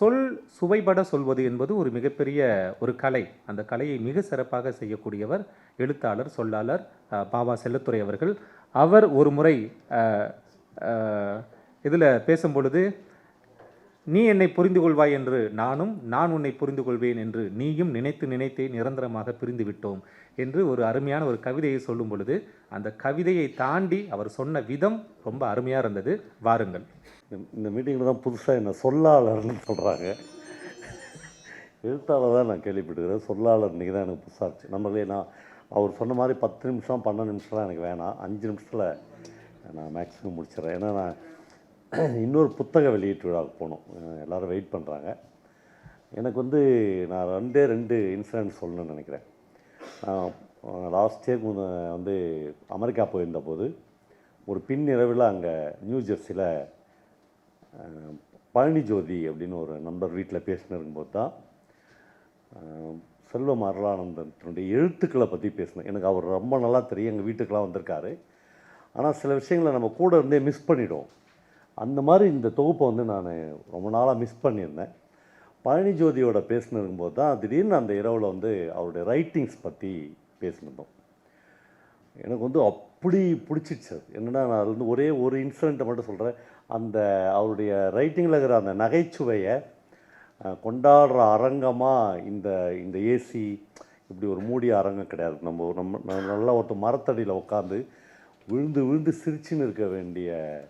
சொல் சுவைபட சொல்வது என்பது ஒரு மிகப்பெரிய ஒரு கலை. அந்த கலையை மிக சிறப்பாக செய்யக்கூடியவர் எழுத்தாளர் சொல்லாளர் பாபா பாவா செல்லத்துறை அவர்கள். அவர் ஒரு முறை இதில் பேசும்பொழுது நீ என்னை புரிந்து கொள்வாய் என்று நானும் நான் உன்னை புரிந்து கொள்வேன் என்று நீயும் நினைத்து நினைத்தே நிரந்தரமாக பிரிந்து விட்டோம் என்று ஒரு அருமையான ஒரு கவிதையை சொல்லும் பொழுது அந்த கவிதையை தாண்டி அவர் சொன்ன விதம் ரொம்ப அருமையாக இருந்தது. வாருங்கள். இந்த- மீட்டிங்கில் தான் புதுசாக என்ன சொல்லாளர்னு சொல்கிறாங்க எழுத்தாளர் தான் நான் கேள்விப்பட்டுக்கிறேன் சொல்லாளர் இன்றைக்கி தான் எனக்கு புதுசாக இருந்துச்சு. நம்மளே நான் அவர் சொன்ன மாதிரி பத்து நிமிஷம் பன்னெண்டு நிமிஷம்லாம் எனக்கு வேணாம். அஞ்சு நிமிஷத்தில் நான் மேக்ஸிமம் முடிச்சிடுறேன். ஏன்னா நான் இன்னொரு புத்தக வெளியீட்டு விழாவுக்கு போகணும் எல்லோரும் வெயிட் பண்ணுறாங்க எனக்கு வந்து நான் ரெண்டே ரெண்டு இன்சிடென்ட் சொல்லணும்னு நினைக்கிறேன். லாஸ்ட் இயர் வந்து அமெரிக்கா போயிருந்த போது ஒரு பின் இரவில் அங்கே நியூ ஜெர்சியில் பழனி ஜோதி அப்படின்னு ஒரு நண்பர் வீட்டில் பேசினு இருக்கும்போது தான் செல்வம் அருளானந்தனுடைய எழுத்துக்களை பற்றி பேசினேன். எனக்கு அவர் ரொம்ப நல்லா தெரியும். எங்கள் வீட்டுக்கெலாம் வந்திருக்காரு. ஆனால் சில விஷயங்களை நம்ம கூட இருந்தே மிஸ் பண்ணிவிடுவோம் அந்த மாதிரி இந்த தொகுப்பை வந்து நான் ரொம்ப நாளாக மிஸ் பண்ணியிருந்தேன். பழனி ஜோதியோட பேசினிருக்கும்போது தான் திடீர்னு அந்த இரவில் வந்து அவருடைய ரைட்டிங்ஸ் பற்றி பேசினிருந்தோம் எனக்கு வந்து அப்படி பிடிச்சிடுச்சு அது. என்னென்னா நான் அது வந்து ஒரே ஒரு இன்சிடெண்ட்டை மட்டும் சொல்கிறேன் அந்த அவருடைய ரைட்டிங்கில் இருக்கிற அந்த நகைச்சுவையை கொண்டாடுற அரங்கமாக இந்த இந்த ஏசி இப்படி ஒரு மூடிய அரங்கம் கிடையாது. நம்ம ஒரு- நம்ம நம்ம நல்லா ஒருத்தர் மரத்தடியில் உட்காந்து விழுந்து விழுந்து சிரிச்சுன்னு இருக்க வேண்டிய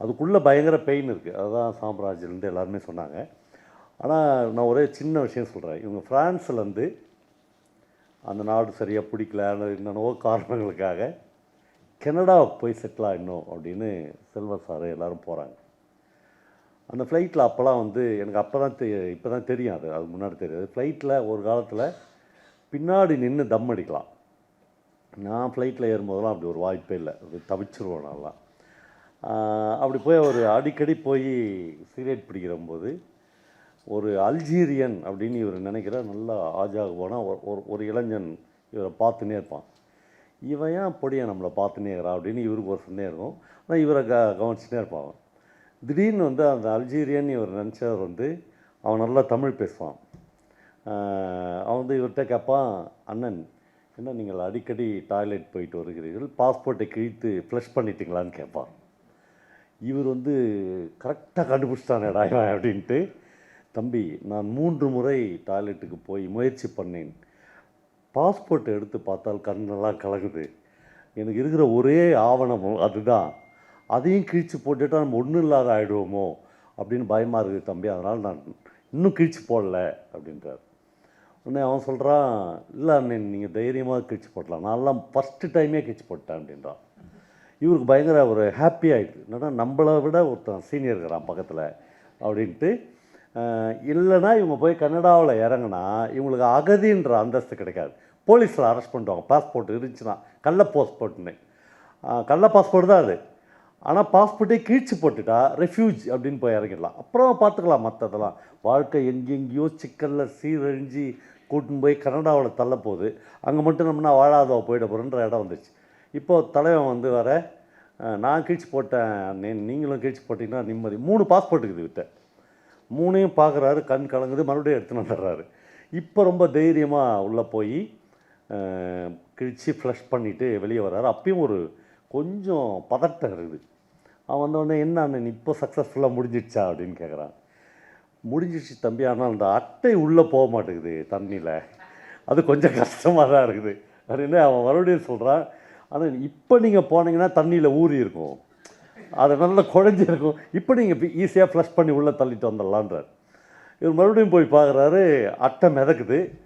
அதுக்குள்ளே பயங்கர பெயின் இருக்குது அதுதான் சாம்ராஜ்லேருந்து எல்லாருமே சொன்னாங்க. ஆனால் நான் ஒரே சின்ன விஷயம் சொல்கிறேன் இவங்க ஃப்ரான்ஸ்லேருந்து அந்த நாடு சரியாக பிடிக்கல. என்னென்னவோ காரணங்களுக்காக கனடாவுக்கு போய் செட்டில் ஆகிடணும் அப்படின்னு செல்வ சார் எல்லோரும் போகிறாங்க அந்த ஃப்ளைட்டில் அப்போல்லாம் வந்து எனக்கு அப்போ தான் தெ இப்போ தான் தெரியும் அது. அது முன்னாடி தெரியாது. ஃப்ளைட்டில் ஒரு காலத்தில் பின்னாடி நின்று தம் அடிக்கலாம். நான் ஃப்ளைட்டில் ஏறும்போதெல்லாம் அப்படி ஒரு வாய்ப்பே இல்லை. அப்படி தவிச்சிருவோம் நான்லாம். அப்படி போய் அவர் அடிக்கடி போய் சிகரெட் பிடிக்கிறம்போது ஒரு அல்ஜீரியன் அப்படின்னு இவர் நினைக்கிற நல்லா ஆஜாக போனால் ஒரு ஒரு இளைஞன் இவரை பார்த்துனே இருப்பான். இவன் ஏன் பொடியை நம்மளை பார்த்துனே இருக்கிறான் அப்படின்னு இவருக்கு ஒரு சந்தேகம் இருக்கும். ஆனால் இவரை க கவனிச்சுட்டே இருப்பான் அவன். திடீர்னு வந்து அந்த அல்ஜீரியன் இவர் நினச்சவர் வந்து அவன் நல்லா தமிழ் பேசுவான். அவன் வந்து இவர்கிட்ட கேட்பான் அண்ணன் என்ன நீங்கள் அடிக்கடி டாய்லெட் போயிட்டு வருகிறீர்கள்? பாஸ்போர்ட்டை கிழித்து ஃப்ளஷ் பண்ணிட்டீங்களான்னு கேட்பான். இவர் வந்து கரெக்டாக கண்டுபிடிச்சிட்டானேடா இவன் அப்படின்ட்டு. தம்பி நான் மூன்று முறை டாய்லெட்டுக்கு போய் முயற்சி பண்ணேன். பாஸ்போர்ட் எடுத்து பார்த்தால் கண்ணெல்லாம் கலங்குது. எனக்கு இருக்கிற ஒரே ஆவணம் அதுதான். அதையும் கிழிச்சு போட்டுட்டா நம்ம ஒன்றும் இல்லாத ஆகிடுவோமோ அப்படின்னு பயமாக இருக்குது தம்பி. அதனால் நான் இன்னும் கிழிச்சு போடல அப்படின்றார். உடனே அவன் சொல்கிறான் இல்லை அண்ணன் நீங்கள் தைரியமாக கிழிச்சு போடலாம் நான்லாம் ஃபஸ்ட்டு டைமே கிழிச்சு போட்டேன் அப்படின்றான். இவருக்கு பயங்கர ஒரு ஹாப்பி ஆகிடுது என்னென்னா நம்மளை விட ஒருத்தன் சீனியர் இருக்கிறான் பக்கத்தில் அப்படின்ட்டு இல்லைன்னா இவங்க போய் கனடாவில் இறங்குனா இவங்களுக்கு அகதின்ற அந்தஸ்து கிடைக்காது. போலீஸில் அரெஸ்ட் பண்ணுவாங்க பாஸ்போர்ட் இருந்துச்சுன்னா கள்ள பாஸ்போர்ட்னு கள்ள பாஸ்போர்ட் தான் அது. ஆனால் பாஸ்போர்ட்டே கிழிச்சு போட்டுட்டா ரெஃப்யூஜ் அப்படின்னு போய் இறங்கிடலாம். அப்புறம் பார்த்துக்கலாம் மற்றதெல்லாம் வாழ்க்கை எங்கெங்கேயோ சிக்கலில் சீரழிஞ்சு கூட்டின்னு போய் கனடாவில் தள்ள போகுது. அங்கே மட்டும் நம்மனா வாழாதவ போயிட போகிறன்ற இடம் வந்துச்சு இப்போது தலைவன் வந்து வர நான் கிழிச்சு போட்டேன் நீங்களும் கிழிச்சு போட்டிங்கன்னா நிம்மதி. மூணு பாஸ்போர்ட் இருக்குது விட்ட மூணையும் பார்க்குறாரு கண் கலங்குது மறுபடியும் எடுத்துன்னு வந்துடுறாரு. இப்போ ரொம்ப தைரியமாக உள்ளே போய் கிழிச்சு ஃப்ளஷ் பண்ணிவிட்டு வெளியே வர்றாரு. அப்பயும் ஒரு கொஞ்சம் பதட்டம் இருக்குது. அவன் வந்தவொடனே என்னன்னு என்ன அண்ணன் இப்போ சக்ஸஸ்ஃபுல்லாக முடிஞ்சிடுச்சா? அப்படின்னு கேட்குறான் முடிஞ்சிடுச்சு தம்பி ஆனால் அந்த அட்டை உள்ளே போக மாட்டேங்குது தண்ணியில். அது கொஞ்சம் கஷ்டமாக தான் இருக்குது. அப்படின்னு அவன் மறுபடியும் சொல்கிறான் ஆனால் இப்போ நீங்கள் போனீங்கன்னா தண்ணியில் ஊறி இருக்கும். அது நல்லா குழஞ்சி இருக்கும். இப்போ நீங்கள் ஈஸியாக ஃப்ளஷ் பண்ணி உள்ளே தள்ளிட்டு வந்துடலான்றார். இவர் மறுபடியும் போய் பார்க்குறாரு அட்டை மிதக்குது.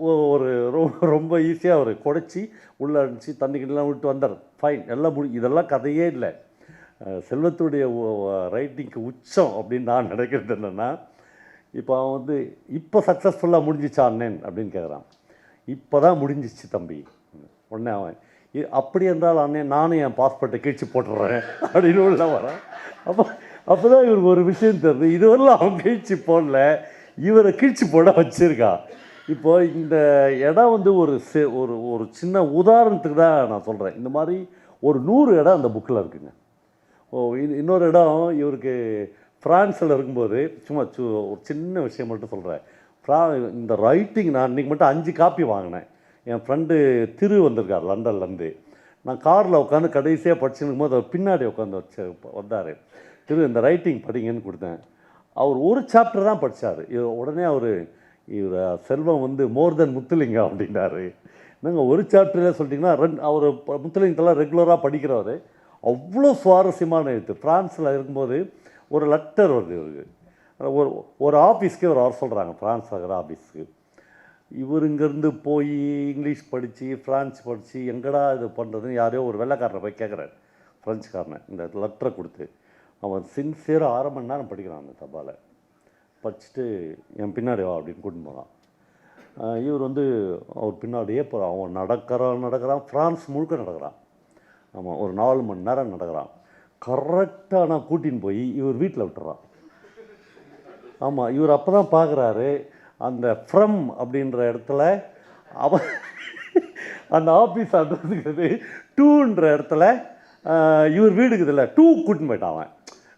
ஒரு ரொ- ரொம்ப ஈஸியாக அவர் குடைச்சி உள்ளே அடிச்சு தண்ணி கிட்டலாம் விட்டு வந்தார். ஃபைன் எல்லாம் முடி இதெல்லாம் கதையே இல்லை. செல்வத்துடைய ரைட்டிங்க்கு உச்சம் அப்படின்னு நான் நினைக்கிறது என்னென்னா இப்போ அவன் வந்து இப்போ சக்ஸஸ்ஃபுல்லாக முடிஞ்சிச்சா அண்ணன் அப்படின்னு கேட்குறான் இப்போ தான் முடிஞ்சிச்சு தம்பி. உடனே அவன் அப்படி என்றால் அண்ணே நானும் என் பாஸ்போர்ட்டை கீழ்ச்சி போட்டுடுறேன் அப்படின்னு உள்ள வரேன். அப்போ அப்போ தான் இவருக்கு ஒரு விஷயம் தெரியுது. இதுவரையில் அவன் கீழ்ச்சி போடல. இவரை கீழ்ச்சி போட வச்சுருக்கா. இப்போ இந்த இடம் வந்து ஒரு சி- ஒரு ஒரு சின்ன உதாரணத்துக்கு தான் நான் சொல்கிறேன் இந்த மாதிரி ஒரு நூறு இடம் அந்த புக்கில் இருக்குங்க. ஓ இன்னொரு இடம் இவருக்கு ஃப்ரான்ஸில் இருக்கும்போது சும்மா சு ஒரு சின்ன விஷயம் மட்டும் சொல்கிறேன் ஃப்ரா இந்த ரைட்டிங் நான் இன்றைக்கி மட்டும் அஞ்சு காப்பி வாங்கினேன். என் ஃப்ரெண்டு திரு வந்திருக்கார் லண்டன்லேருந்து. நான் காரில் உட்காந்து கடைசியாக படிச்சுருக்கும் போது அவர் பின்னாடி உட்காந்து வச்சு வந்தார். திரு இந்த ரைட்டிங் படிங்கன்னு கொடுத்தேன். அவர் ஒரு சாப்டர் தான் படித்தார் உடனே அவர் இவர் செல்வம் வந்து மோர் தென் முத்துலிங்கம் அப்படின்னாரு. நாங்கள் ஒரு சாப்டரில் சொல்லிட்டிங்கன்னா ரெண்டு அவர் முத்துலிங்கத்தெல்லாம் ரெகுலராக படிக்கிறவர். அவ்வளோ சுவாரஸ்யமான எழுத்து. ஃப்ரான்ஸில் இருக்கும்போது ஒரு லெட்டர் வருது இவருக்கு. ஒரு ஒரு ஆஃபீஸ்க்கே ஒரு வர சொல்கிறாங்க ஃப்ரான்ஸ் ஆகிற ஆஃபீஸ்க்கு இவர் இங்கேருந்து போய் இங்கிலீஷ் படித்து ஃப்ரான்ஸ் படித்து எங்கடா இது பண்ணுறதுன்னு யாரையோ ஒரு வெள்ளைக்காரனை போய் கேட்குறாரு ஃப்ரெஞ்சுக்காரனை இந்த லெட்டரை கொடுத்து. அவன் சின்சியராக அரை மணி நேரம் படிக்கிறான் அந்த தபாலை படிச்சுட்டு என் பின்னாடி வா அப்படின்னு கூட்டின்னு போகிறான் இவர் வந்து அவர் பின்னாடியே போகிறான் அவன் நடக்கிறான் நடக்கிறான். ஃப்ரான்ஸ் முழுக்க நடக்கிறான். ஆமாம் ஒரு நாலு மணி நேரம் நடக்கிறான். கரெக்டாக நான் கூட்டின்னு போய் இவர் வீட்டில் விட்டுறான். ஆமாம் இவர் அப்போ தான் பார்க்குறாரு அந்த ஃப்ரம் அப்படின்ற இடத்துல அவன் அந்த ஆஃபீஸ் அட்ரஸுங்கிறது டூன்ற இடத்துல ஆஹ், இவர் வீடுக்குதுல்ல டூ கூட்டின்னு போயிட்டான் அவன்.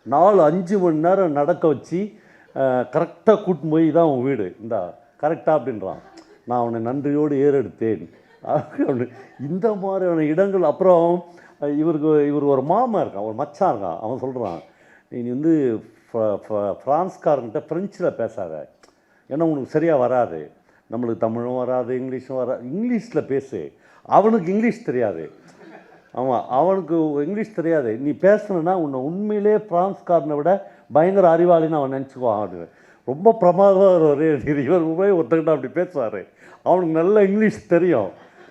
நாலு அஞ்சு மணி நேரம் நடக்க வச்சு கரெக்டாக கூட்டின்னு போய் தான் அவன் வீடு. இந்தா கரெக்டாக அப்படின்றான். நான் அவனை நன்றியோடு ஏறெடுத்தேன். அப்படின்னு. இந்த மாதிரியான இடங்கள் அப்புறம் இவருக்கு இவர் ஒரு மாமா இருக்கான் ஒரு மச்சான் இருக்கான். அவன் சொல்கிறான் நீ வந்து ஃப்ர- ஃப்ரான்ஸ்காரங்கிட்ட ஃப்ரெஞ்சில் பேசாத. ஏன்னா உனக்கு சரியாக வராது. நம்மளுக்கு தமிழும் வராது இங்கிலீஷும் வராது. இங்கிலீஷில் பேசு. அவனுக்கு இங்கிலீஷ் தெரியாது. ஆமாம் அவனுக்கு இங்கிலீஷ் தெரியாது. நீ பேசணுன்னா உன்னை உண்மையிலே பிரான்ஸ்காரனை விட பயங்கர அறிவாளின்னு அவன் நினச்சிக்குவான் அப்படின்னு ரொம்ப பிரமாதமாக ஒரு இவர் போய் ஒருத்தர்கிட்ட அப்படி பேசுவார். அவனுக்கு நல்ல இங்கிலீஷ் தெரியும்.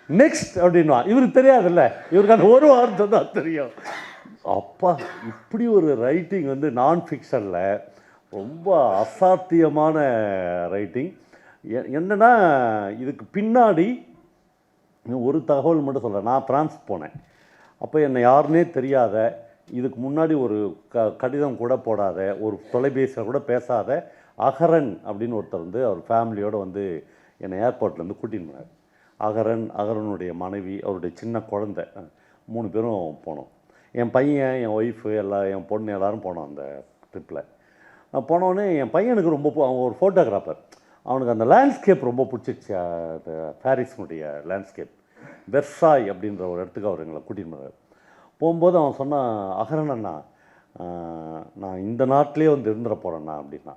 நெக்ஸ்ட் அப்படின்வான் இவருக்கு தெரியாதுல்ல. இவருக்கு அந்த ஒரு வார்த்தை தான் தெரியும். அப்பா இப்படி ஒரு ரைட்டிங் வந்து நான் ஃபிக்ஷனில் ரொம்ப அசாத்தியமான ரைட்டிங் என்னன்னா இதுக்கு பின்னாடி ஒரு தகவல் மட்டும் சொல்கிறேன் நான் பிரான்ஸ் போனேன். அப்போ என்னை யாருன்னே தெரியாத இதுக்கு முன்னாடி ஒரு க கடிதம் கூட போடாத ஒரு தொலைபேசியில் கூட பேசாத அகரன் அப்படின்னு ஒருத்தர் வந்து அவர் ஃபேமிலியோடு வந்து என்னை ஏர்போர்ட்லேருந்து கூட்டின்னு போனார். அகரன் அகரனுடைய மனைவி அவருடைய சின்ன குழந்தை மூணு பேரும் போனோம். என் பையன் என் ஒய்ஃபு எல்லாம் என் பொண்ணு எல்லோரும் போனோம் அந்த ட்ரிப்பில் போனோடனே என் பையனுக்கு ரொம்ப அவன் ஒரு ஃபோட்டோகிராஃபர் அவனுக்கு அந்த லேண்ட்ஸ்கேப் ரொம்ப பிடிச்சிருச்சு அந்த பாரிஸ்னுடைய லேண்ட்ஸ்கேப் வெர்சாய் அப்படின்ற ஒரு இடத்துக்கு அவர் எங்களை கூட்டின்னு போகிறார் போகும்போது அவன் சொன்னான் அகரன் அண்ணா நான் இந்த நாட்டிலே வந்து இருந்துட போகிறேண்ணா அப்படின்னா.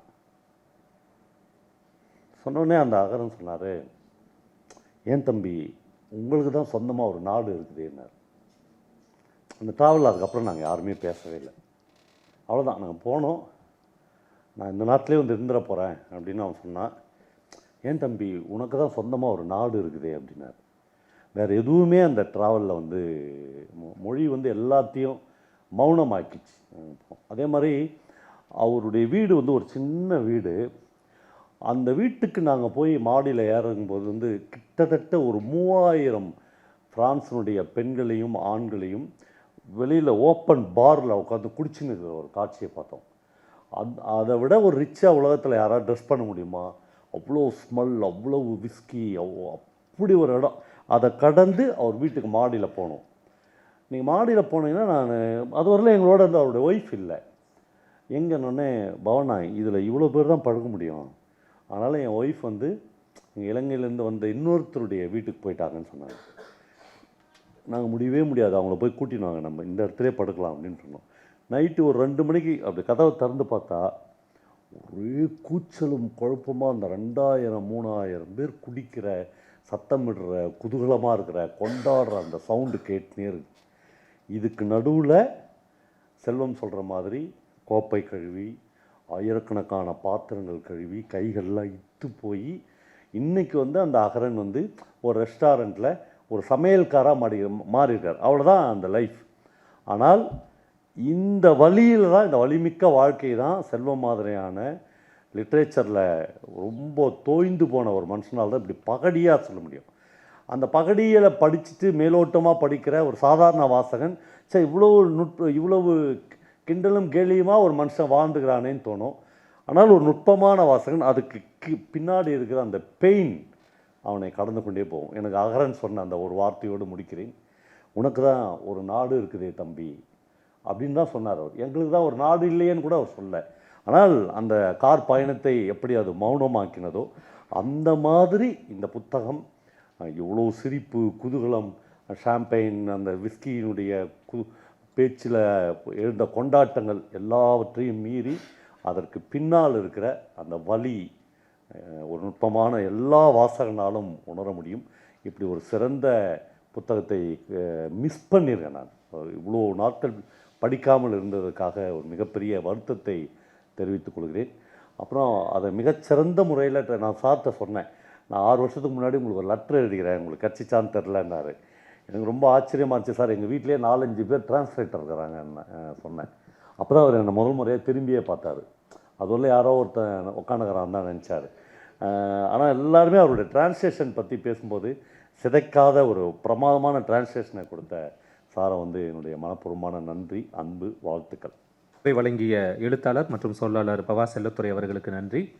சொன்னோடனே அந்த அகரன் சொன்னார் ஏன் தம்பி உங்களுக்கு தான் சொந்தமாக ஒரு நாடு இருக்குதுன்னார் அந்த ட்ராவல் அதுக்கப்புறம் நாங்கள் யாருமே பேசவே இல்லை. அவ்வளோதான் நாங்கள் போனோம். நான் இந்த நாட்டிலே வந்து இருந்துட போகிறேன் அப்படின்னு அவன் சொன்னான். ஏன் தம்பி உனக்கு தான் சொந்தமாக ஒரு நாடு இருக்குதே அப்படின்னார். வேறு எதுவுமே அந்த ட்ராவலில் வந்து மொ- மொழி வந்து எல்லாத்தையும் மௌனமாக்கிச்சு. அதே மாதிரி அவருடைய வீடு வந்து ஒரு சின்ன வீடு. அந்த வீட்டுக்கு நாங்கள் போய் மாடியில் ஏறும்போது வந்து கிட்டத்தட்ட ஒரு மூவாயிரம் ஃப்ரான்ஸினுடைய பெண்களையும் ஆண்களையும் வெளியில் ஓப்பன் பாரில் உட்காந்து குடிச்சுன்னு இருக்கிற ஒரு காட்சியை பார்த்தோம். அந் அதை விட ஒரு ரிச்சாக உலகத்தில் யாராவது ட்ரெஸ் பண்ண முடியுமா? அவ்வளோ ஸ்மெல் அவ்வளோ விஸ்கி அப்படி ஒரு இடம். அதை கடந்து அவர் வீட்டுக்கு மாடியில் போனோம். நீங்கள் மாடியில் போனீங்கன்னா நான் அது வரல எங்களோட வந்து அவருடைய ஒய்ஃப் இல்லை. எங்கன்னொன்னே பவனா இதில் இவ்வளோ பேர் தான் பழக முடியும். அதனால் என் ஒய்ஃப் வந்து எங்கள் இலங்கையிலேருந்து வந்த இன்னொருத்தருடைய வீட்டுக்கு போயிட்டாங்கன்னு சொன்னாங்க. நாங்கள் முடியவே முடியாது. அவங்கள போய் கூட்டின்னு வாங்க. நம்ம இந்த இடத்துலே படுக்கலாம் அப்படின்னு சொன்னோம். நைட்டு ஒரு ரெண்டு மணிக்கு அப்படி கதவை திறந்து பார்த்தா ஒரே கூச்சலும் குழப்பமாக அந்த ரெண்டாயிரம் மூணாயிரம் பேர் குடிக்கிற சத்தமிடுற குதூகலமாக இருக்கிற கொண்டாடுற அந்த சவுண்டு கேட்டுனே இருக்கு. இதுக்கு நடுவில் செல்வம் சொல்கிற மாதிரி கோப்பை கழுவி ஆயிரக்கணக்கான பாத்திரங்கள் கழுவி கைகள்லாம் இத்து போய் இன்றைக்கி வந்து அந்த அகரன் வந்து ஒரு ரெஸ்டாரண்ட்டில் ஒரு சமையல்காராக மாறி மாறியிருக்கார். அவ்வளோதான் அந்த லைஃப் ஆனால் இந்த வழியில் தான் இந்த வலிமிக்க வாழ்க்கை தான் செல்வம் மாதிரியான லிட்ரேச்சரில் ரொம்ப தோய்ந்து போன ஒரு மனுஷனால் தான் இப்படி பகடியாக சொல்ல முடியும். அந்த பகடியில் படிச்சுட்டு மேலோட்டமாக படிக்கிற ஒரு சாதாரண வாசகன் சரி இவ்வளோ நுட்ப இவ்வளவு கிண்டலும் கேலியுமாக ஒரு மனுஷன் வாழ்ந்துக்கிறானேன்னு தோணும். ஆனால் ஒரு நுட்பமான வாசகன் அதுக்கு கி- பின்னாடி இருக்கிற அந்த பெயின் அவனை கடந்து கொண்டே போகும். எனக்கு அகரன் சொன்ன அந்த ஒரு வார்த்தையோடு முடிக்கிறேன். உனக்கு தான் ஒரு நாடு இருக்குதே தம்பி. அப்படின்னு தான் சொன்னார் அவர். எங்களுக்கு தான் ஒரு நாடு இல்லையேன்னு கூட அவர் சொல்ல ஆனால் அந்த கார் பயணத்தை எப்படி அது மௌனமாக்கினதோ அந்த மாதிரி இந்த புத்தகம் இவ்வளோ சிரிப்பு குதூகலம் ஷாம்பெயின் அந்த விஸ்கியினுடைய கு பேச்சில் எழுந்த கொண்டாட்டங்கள் எல்லாவற்றையும் மீறி அதற்கு பின்னால் இருக்கிற அந்த வலி ஒரு நுட்பமான எல்லா வாசகனாலும் உணர முடியும். இப்படி ஒரு சிறந்த புத்தகத்தை மிஸ் பண்ணியிருக்கேன் நான். இவ்வளோ நாட்கள் படிக்காமல் இருந்ததற்காக ஒரு மிகப்பெரிய வருத்தத்தை தெரிவித்துக் கொள்கிறேன். அப்புறம் அதை மிகச்சிறந்த முறையில் நான் சார்த்த சொன்னேன். நான் ஆறு வருஷத்துக்கு முன்னாடி உங்களுக்கு ஒரு லெட்டர் எழுதுகிறேன். உங்களுக்கு கட்சிச்சான்னு தெரிலன்னாரு எனக்கு ரொம்ப ஆச்சரியமா இருந்துச்சு. சார் எங்கள் வீட்டிலே நாலஞ்சு பேர் டிரான்ஸ்லேட்டர் இருக்கிறாங்கன்னு சொன்னேன். அப்போ தான் அவர் என்னை முதல் முறையாக திரும்பியே பார்த்தாரு. அதுவரை யாரோ ஒருத்தன் உட்காந்துக்கிறான் தான் நினச்சார். ஆனால் எல்லாருமே அவருடைய டிரான்ஸ்லேஷன் பற்றி பேசும்போது சிதைக்காத ஒரு பிரமாதமான டிரான்ஸ்லேஷனை கொடுத்த சாரை வந்து என்னுடைய மனப்பூர்வமான நன்றி அன்பு வாழ்த்துக்கள். வழங்கிய எழுத்தாளர் மற்றும் சொல்லாளர் பவா செல்லத்துறை அவர்களுக்கு நன்றி.